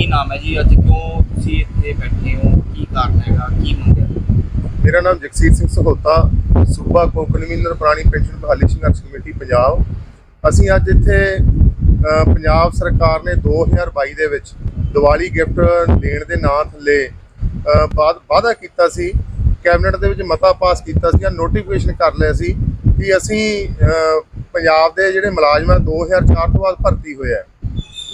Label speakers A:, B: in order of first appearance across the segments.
A: ਕੀ ਨਾਮ ਹੈ ਜੀ? ਅੱਜ ਕਿਉਂ ਤੁਸੀਂ ਇੱਥੇ ਬੈਠੇ ਹੋ? ਕੀ ਕਾਰਨ ਹੈਗਾ? ਕੀ ਮੰਗਿਆ?
B: ਮੇਰਾ ਨਾਮ ਜਗਸੀਰ ਸਿੰਘ ਸਹੋਤਾ, ਸੂਬਾ ਕੋ ਕਨਵੀਨਰ ਪੁਰਾਣੀ ਪੈਨਸ਼ਨ ਬਹਾਲੀ ਸੰਘਰਸ਼ ਕਮੇਟੀ, ਪੰਜਾਬ। ਅਸੀਂ ਅੱਜ ਇੱਥੇ ਪੰਜਾਬ ਸਰਕਾਰ ਨੇ 2022 ਦੇ ਵਿੱਚ ਦੀਵਾਲੀ ਗਿਫਟ ਦੇਣ ਦੇ ਨਾਂ ਥੱਲੇ ਬਾਅਦ ਵਾਅਦਾ ਕੀਤਾ ਸੀ। ਕੈਬਨਿਟ ਦੇ ਵਿੱਚ ਮਤਾ ਪਾਸ ਕੀਤਾ ਸੀ ਜਾਂ ਨੋਟੀਫਿਕੇਸ਼ਨ ਕਰ ਲਿਆ ਸੀ ਕਿ ਅਸੀਂ ਪੰਜਾਬ ਦੇ ਜਿਹੜੇ ਮੁਲਾਜ਼ਮ ਆ 2004 ਤੋਂ ਬਾਅਦ ਭਰਤੀ ਹੋਇਆ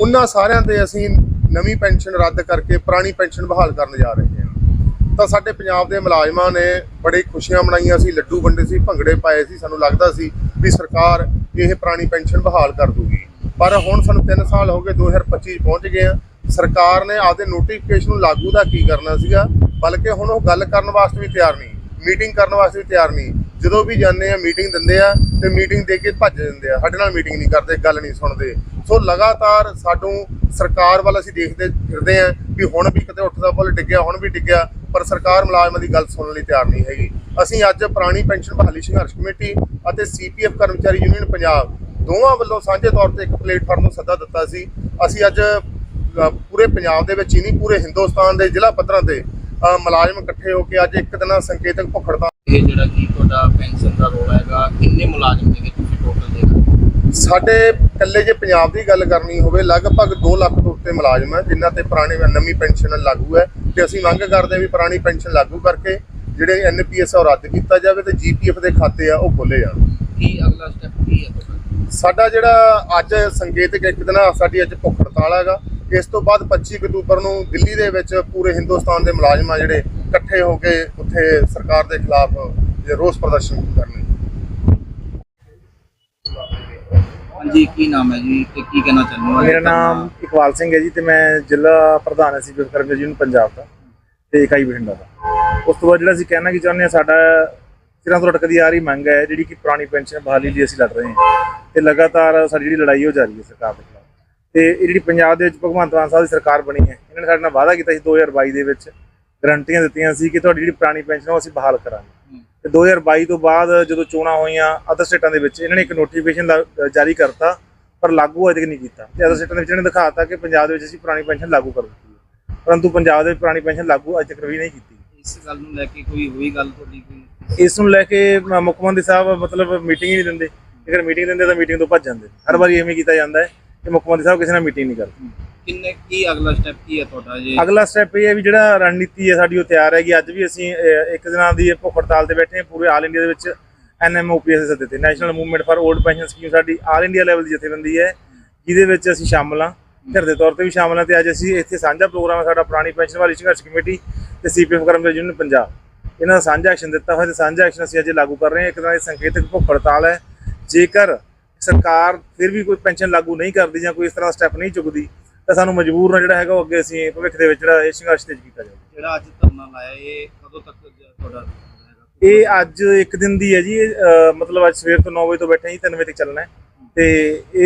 B: ਉਹਨਾਂ ਸਾਰਿਆਂ ਤੇ ਅਸੀਂ ਨਵੀਂ ਪੈਨਸ਼ਨ ਰੱਦ ਕਰਕੇ ਪੁਰਾਣੀ ਪੈਨਸ਼ਨ ਬਹਾਲ ਕਰਨ ਜਾ ਰਹੇ ਹਾਂ। ਤਾਂ ਸਾਡੇ ਪੰਜਾਬ ਦੇ ਮੁਲਾਜ਼ਮਾਂ ਨੇ ਬੜੇ ਖੁਸ਼ੀਆਂ ਮਨਾਈਆਂ ਸੀ, ਲੱਡੂ ਵੰਡੇ ਸੀ, ਭੰਗੜੇ ਪਾਏ ਸੀ, ਸਾਨੂੰ ਲੱਗਦਾ ਸੀ ਵੀ ਸਰਕਾਰ ਇਹ ਪੁਰਾਣੀ ਪੈਨਸ਼ਨ ਬਹਾਲ ਕਰ ਦੂਗੀ। ਪਰ ਹੁਣ ਸਾਨੂੰ 3 ਸਾਲ ਹੋ ਗਏ 2025 ਪਹੁੰਚ ਗਏ ਆ ਸਰਕਾਰ ਨੇ ਆਪਦੇ ਨੋਟੀਫਿਕੇਸ਼ਨ ਨੂੰ ਲਾਗੂ ਦਾ ਕੀ ਕਰਨਾ ਸੀਗਾ, ਬਲਕਿ ਹੁਣ ਉਹ ਗੱਲ ਕਰਨ ਵਾਸਤੇ ਵੀ ਤਿਆਰ ਨਹੀਂ ਮੀਟਿੰਗ ਕਰਨ ਵਾਸਤੇ ਵੀ ਤਿਆਰ ਨਹੀਂ। ਜਦੋਂ ਵੀ ਜਾਂਦੇ ਆ ਮੀਟਿੰਗ ਦਿੰਦੇ ਆ ਤੇ ਮੀਟਿੰਗ ਦੇ ਕੇ ਭੱਜ ਜਾਂਦੇ ਆ ਸਾਡੇ ਨਾਲ ਮੀਟਿੰਗ ਨਹੀਂ ਕਰਦੇ, ਗੱਲ ਨਹੀਂ ਸੁਣਦੇ। ਸੋ ਲਗਾਤਾਰ ਸਾਨੂੰ ਸਰਕਾਰ ਵੱਲ ਅਸੀਂ ਦੇਖਦੇ ਫਿਰਦੇ ਆ ਵੀ ਹੁਣ ਵੀ ਕਿਤੇ ਉੱਠਦਾ ਪੁੱਲ ਡਿੱਗਿਆ, ਹੁਣ ਵੀ ਡਿੱਗਿਆ, ਪਰ ਸਰਕਾਰ ਮੁਲਾਜ਼ਮਾਂ ਦੀ ਗੱਲ ਸੁਣਨ ਲਈ ਤਿਆਰ ਨਹੀਂ ਹੈਗੀ। ਅਸੀਂ ਅੱਜ ਪੁਰਾਣੀ ਪੈਨਸ਼ਨ ਬਹਾਲੀ ਸੰਘਰਸ਼ ਕਮੇਟੀ ਅਤੇ ਸੀਪੀਐਫ ਕਰਮਚਾਰੀ ਯੂਨੀਅਨ ਪੰਜਾਬ ਦੋਵਾਂ ਵੱਲੋਂ ਸਾਂਝੇ ਤੌਰ ਤੇ ਇੱਕ ਪਲੇਟਫਾਰਮ ਨੂੰ ਸੱਦਾ ਦਿੱਤਾ ਸੀ। ਅਸੀਂ ਅੱਜ ਪੂਰੇ ਪੰਜਾਬ ਦੇ ਵਿੱਚ ਹੀ ਨਹੀਂ, ਪੂਰੇ ਹਿੰਦੁਸਤਾਨ ਦੇ ਜ਼ਿਲ੍ਹਾ ਪੱਧਰਾਂ ਤੇ ਮੁਲਾਜ਼ਮ ਇਕੱਠੇ ਹੋ ਕੇ ਅੱਜ ਇੱਕ ਦਿਨਾਂ ਸੰਕੇਤਕ ਭੁੱਖ
A: ਇਹ ਜਿਹੜਾ ਕੀ ਤੁਹਾਡਾ ਪੈਨਸ਼ਨ ਦਾ ਰੋਲ ਹੈਗਾ, ਕਿੰਨੇ ਮੁਲਾਜ਼ਮ ਦੇ
B: ਸਾਡੇ ਇਕੱਲੇ ਜੇ ਪੰਜਾਬ ਦੀ ਗੱਲ ਕਰਨੀ ਹੋਵੇ ਲਗਭਗ 2 ਲੱਖ ਤੋਂ ਉੱਤੇ ਮੁਲਾਜ਼ਮ ਹੈ ਜਿਨ੍ਹਾਂ ਤੇ ਪੁਰਾਣੀ ਨਵੀਂ ਪੈਨਸ਼ਨ ਲਾਗੂ ਹੈ ਤੇ ਅਸੀਂ ਮੰਗ ਕਰਦੇ ਹਾਂ ਵੀ ਪੁਰਾਣੀ ਪੈਨਸ਼ਨ ਲਾਗੂ ਕਰਕੇ ਜਿਹੜੇ ਐਨਪੀਐਸ ਆ ਰੱਦ ਕੀਤਾ ਜਾਵੇ ਤੇ ਜੀਪੀਐਫ ਦੇ ਖਾਤੇ ਆ ਉਹ ਖੋਲੇ ਜਾਣ।
A: ਕੀ ਅਗਲਾ ਸਟੈਪ ਕੀ ਹੈ ਤੁਹਾਡਾ?
B: ਸਾਡਾ ਜਿਹੜਾ ਅੱਜ ਸੰਕੇਤਕ ਇੱਕ ਦਿਨ ਸਾਡੀ ਅੱਜ ਭੁੱਖ ਹੜਤਾਲ ਹੈਗਾ। ਇਸ ਤੋਂ ਬਾਅਦ 25 ਅਕਤੂਬਰ ਨੂੰ ਦਿੱਲੀ ਦੇ ਵਿੱਚ ਪੂਰੇ ਹਿੰਦੁਸਤਾਨ ਦੇ ਮੁਲਾਜ਼ਮ ਆ ਜਿਹੜੇ ਇਕੱਠੇ ਹੋ ਕੇ ਉੱਥੇ ਸਰਕਾਰ ਦੇ ਖਿਲਾਫ ਜੇ ਰੋਸ ਪ੍ਰਦਰਸ਼ਨ ਕਰਨਗੇ
A: ਹਾਂਜੀ ਕੀ ਨਾਮ ਹੈ ਜੀ? ਤੇ ਕੀ ਕਹਿਣਾ ਚਾਹੁੰਦੇ ਹੋ?
C: ਮੇਰਾ ਨਾਮ ਇਕਬਾਲ ਸਿੰਘ ਹੈ ਜੀ ਤੇ ਮੈਂ ਜ਼ਿਲ੍ਹਾ ਪ੍ਰਧਾਨ ਸੀ ਕਰਮਚਾਰੀ ਯੂਨੀਅਨ ਪੰਜਾਬ ਦਾ ਤੇ ਇਕਾਈ ਬਠਿੰਡਾ ਦਾ। ਉਸ ਤੋਂ ਬਾਅਦ ਜਿਹੜਾ ਅਸੀਂ ਕਹਿਣਾ ਕੀ ਚਾਹੁੰਦੇ ਹਾਂ ਸਾਡਾ ਸਿਰਾਂ ਤੋਂ ਲਟਕਦੀ ਆ ਰਹੀ ਮੰਗ ਹੈ ਜਿਹੜੀ ਕਿ ਪੁਰਾਣੀ ਪੈਨਸ਼ਨ ਬਹਾਲੀ ਲਈ ਅਸੀਂ ਲੜ ਰਹੇ ਹਾਂ ਤੇ ਲਗਾਤਾਰ ਸਾਡੀ ਜਿਹੜੀ ਲੜਾਈ ਹੋ ਜਾ ਰਹੀ ਹੈ ਸਰਕਾਰ ਦੇ ਖਿਲਾਫ। ਤੇ ਇਹ ਜਿਹੜੀ ਪੰਜਾਬ ਦੇ ਵਿੱਚ ਭਗਵੰਤ ਮਾਨ ਸਾਹਿਬ ਦੀ ਸਰਕਾਰ ਬਣੀ ਹੈ ਇਹਨਾਂ ਨੇ ਸਾਡੇ ਨਾਲ ਵਾਅਦਾ ਕੀਤਾ ਸੀ 2022 ਦੇ ਵਿੱਚ ਗਰੰਟੀਆਂ ਦਿੱਤੀਆਂ ਸੀ ਕਿ ਤੁਹਾਡੀ ਜਿਹੜੀ ਪੁਰਾਣੀ ਪੈਨਸ਼ਨ ਉਹ ਅਸੀਂ ਬਹਾਲ ਕਰਾਂਗੇ। ਤੇ 2022 ਤੋਂ ਬਾਅਦ ਜਦੋਂ ਚੋਣਾਂ ਹੋਈਆਂ ਅਦਰ ਸਟੇਟਾਂ ਦੇ ਵਿੱਚ ਇਹਨਾਂ ਨੇ ਇੱਕ ਨੋਟੀਫਿਕੇਸ਼ਨ ਜਾਰੀ ਕਰਤਾ ਪਰ ਲਾਗੂ ਅਜੇ ਤੱਕ ਨਹੀਂ ਕੀਤਾ। ਤੇ ਅਦਰ ਸਟੇਟਾਂ ਦੇ ਵਿੱਚ ਇਹਨਾਂ ਨੇ ਦਿਖਾਤਾ ਕਿ ਪੰਜਾਬ ਦੇ ਵਿੱਚ ਅਸੀਂ ਪੁਰਾਣੀ ਪੈਨਸ਼ਨ ਲਾਗੂ ਕਰ ਦਿੱਤੀ ਹੈ। ਪਰੰਤੂ ਪੰਜਾਬ ਦੇ ਵਿੱਚ ਪੁਰਾਣੀ ਪੈਨਸ਼ਨ ਲਾਗੂ ਅਜੇ ਤੱਕ ਵੀ ਨਹੀਂ ਕੀਤੀ।
A: ਇਸ ਗੱਲ ਨੂੰ ਲੈ ਕੇ ਕੋਈ ਹੋਈ ਗੱਲ ਤੁਹਾਡੀ ਕੋਈ?
C: ਇਸ ਨੂੰ ਲੈ ਕੇ ਮੁੱਖ ਮੰਤਰੀ ਸਾਹਿਬ ਮਤਲਬ ਮੀਟਿੰਗ ਹੀ ਨਹੀਂ ਦਿੰਦੇ। ਜੇਕਰ ਮੀਟਿੰਗ ਦਿੰਦੇ ਤਾਂ ਮੀਟਿੰਗ ਤੋਂ ਭੱਜ ਜਾਂਦੇ। ਹਰ ਵਾਰੀ ਐਵੇਂ ਕੀਤਾ ਜਾਂਦਾ ਹੈ ਕਿ ਮੁੱਖ ਮੰਤਰੀ ਸਾਹਿਬ ਕਿਸੇ ਨਾਲ ਮੀਟਿੰਗ ਨਹੀਂ ਕਰਦੇ।
A: ਕਿੰਨੇ ਕੀ ਅਗਲਾ ਸਟੈਪ ਕੀ ਹੈ ਤੁਹਾਡਾ ਜੀ?
C: ਅਗਲਾ ਸਟੈਪ ਇਹ ਹੈ ਵੀ ਜਿਹੜਾ ਰਣਨੀਤੀ ਹੈ ਸਾਡੀ ਉਹ ਤਿਆਰ ਹੈਗੀ। ਅੱਜ ਵੀ ਅਸੀਂ ਅਹ, ਇੱਕ ਦਿਨਾਂ ਦੀ ਭੁੱਖ ਹੜਤਾਲ ਤੇ ਬੈਠੇ ਹਾਂ ਪੂਰੇ ਆਲ ਇੰਡੀਆ ਦੇ ਵਿੱਚ ਐਨਐਮਓਪੀਐਸ ਦੇ ਸੱਦੇ ਤੇ। National movement for old pension scheme ਸਾਡੀ ਆਲ ਇੰਡੀਆ ਲੈਵਲ ਦੀ ਜਥੇਬੰਦੀ ਹੈ। ਜਿਹਦੇ ਵਿੱਚ ਅਸੀਂ ਸ਼ਾਮਲ ਹਾਂ। ਘਰ ਦੇ ਤੌਰ ਤੇ ਵੀ ਸ਼ਾਮਲ ਹਾਂ ਤੇ ਅੱਜ ਅਸੀਂ ਇੱਥੇ ਸਾਂਝਾ ਪ੍ਰੋਗਰਾਮ ਹੈ ਸਾਡਾ ਪੁਰਾਣੀ ਪੈਨਸ਼ਨ ਵਾਲੀ ਸੰਘਰਸ਼ ਕਮੇਟੀ ਤੇ ਸੀਪੀਐਫ ਕਰਮਚਾਰੀ ਯੂਨੀਅਨ ਪੰਜਾਬ। ਇਹਨਾਂ ਦਾ ਸਾਂਝਾ ਐਕਸ਼ਨ ਦਿੱਤਾ ਹੋਇਆ ਤੇ ਸਾਂਝਾ ਐਕਸ਼ਨ ਅਸੀਂ ਅੱਜ ਲਾਗੂ ਕਰ ਰਹੇ ਹਾਂ। ਇੱਕ ਤਰ੍ਹਾਂ ਦੀ ਸੰਕੇਤਕ ਭੁੱਖ ਹੜਤਾਲ ਹੈ। ਜੇਕਰ ਸਰਕਾਰ ਫਿਰ ਵੀ ਕੋਈ ਪੈਨਸ਼ਨ ਲਾਗੂ ਨਹੀਂ ਕਰਦੀ ਜਾਂ ਕੋਈ ਇਸ ਤਰ੍ਹਾਂ ਦਾ ਸਟੈਪ ਨਹੀਂ ਚੁੱਕਦੀ ਤਾਂ ਸਾਨੂੰ ਮਜਬੂਰ ਨਾਲ ਜਿਹੜਾ ਹੈਗਾ ਉਹ ਅੱਗੇ ਅਸੀਂ ਭਵਿੱਖ ਦੇ ਵਿੱਚ ਜਿਹੜਾ ਇਹ ਸੰਘਰਸ਼ ਤੇਜ਼ ਕੀਤਾ ਜਾਵੇ
A: ਜਿਹੜਾ ਅੱਜ ਧਰਨਾ ਲਾਇਆ ਇਹ ਕਦੋਂ ਤੱਕ ਤੁਹਾਡਾ?
C: ਇਹ ਅੱਜ ਇੱਕ ਦਿਨ ਦੀ ਹੈ ਜੀ ਮਤਲਬ ਅੱਜ ਸਵੇਰ ਤੋਂ 9 ਵਜੇ ਤੋਂ ਬੈਠੇ ਹਾਂ ਜੀ 3 ਵਜੇ ਤੱਕ ਚੱਲਣਾ ਹੈ। ਤੇ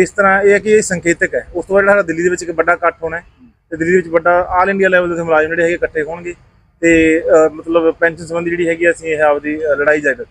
C: ਇਸ ਤਰ੍ਹਾਂ ਇਹ ਹੈ ਕਿ ਇਹ ਸੰਕੇਤਕ ਹੈ। ਉਸ ਤੋਂ ਬਾਅਦ ਜਿਹੜਾ ਦਿੱਲੀ ਦੇ ਵਿੱਚ ਇੱਕ ਵੱਡਾ ਇਕੱਠ ਹੋਣਾ ਹੈ। ਤੇ ਦਿੱਲੀ ਦੇ ਵਿੱਚ ਵੱਡਾ ਆਲ ਇੰਡੀਆ ਲੈਵਲ ਦੇ ਮੁਲਾਜ਼ਮ ਜਿਹੜੇ ਹੈਗੇ ਇਕੱਠੇ ਹੋਣਗੇ। ਤੇ ਮਤਲਬ ਪੈਨਸ਼ਨ ਸੰਬੰਧੀ ਜਿਹੜੀ ਹੈਗੀ ਅਸੀਂ ਇਹ ਆਪਦੀ ਲੜਾਈ ਜਾਰੀ